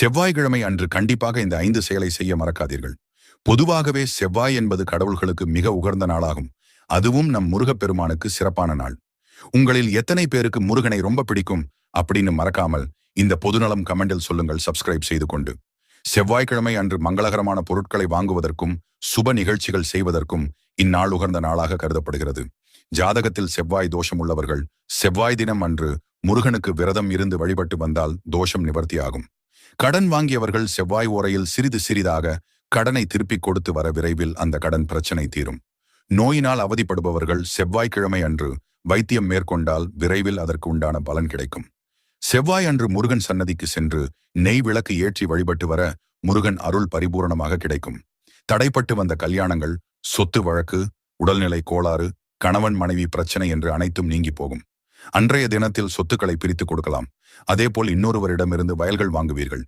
செவ்வாய்க்கிழமை அன்று கண்டிப்பாக இந்த ஐந்து செயலை செய்ய மறக்காதீர்கள். பொதுவாகவே செவ்வாய் என்பது கடவுள்களுக்கு மிக உகர்ந்த நாளாகும். அதுவும் நம் முருகப்பெருமானுக்கு சிறப்பான நாள். உங்களில் எத்தனை பேருக்கு முருகனை ரொம்ப பிடிக்கும் அப்படின்னு மறக்காமல் இந்த பொதுநலம் கமெண்டில் சொல்லுங்கள் சப்ஸ்கிரைப் செய்து கொண்டு. செவ்வாய்க்கிழமை அன்று மங்களகரமான பொருட்களை வாங்குவதற்கும் சுப நிகழ்ச்சிகள் செய்வதற்கும் இந்நாள் உகர்ந்த நாளாக கருதப்படுகிறது. ஜாதகத்தில் செவ்வாய் தோஷம் உள்ளவர்கள் செவ்வாய் தினம் அன்று முருகனுக்கு விரதம் இருந்து வழிபட்டு வந்தால் தோஷம் நிவர்த்தியாகும். கடன் வாங்கியவர்கள் செவ்வாய் ஓரையில் சிறிது சிறிதாக கடனை திருப்பிக் கொடுத்து வர விரைவில் அந்த கடன் பிரச்சனை தீரும். நோயினால் அவதிப்படுபவர்கள் செவ்வாய்க்கிழமை அன்று வைத்தியம் மேற்கொண்டால் விரைவில் அதற்கு உண்டான பலன் கிடைக்கும். செவ்வாய் அன்று முருகன் சன்னதிக்கு சென்று நெய் விளக்கு ஏற்றி வழிபட்டு வர முருகன் அருள் பரிபூரணமாக கிடைக்கும். தடைப்பட்டு வந்த கல்யாணங்கள் சொத்து வழக்கு உடல்நிலை கோளாறு கணவன் மனைவி பிரச்சனை என்று அனைத்தும் நீங்கி போகும். அன்றைய தினத்தில் சொத்துக்களை பிரித்துக் கொடுக்கலாம். அதேபோல் இன்னொருவரிடமிருந்து வயல்கள் வாங்குவீர்கள்.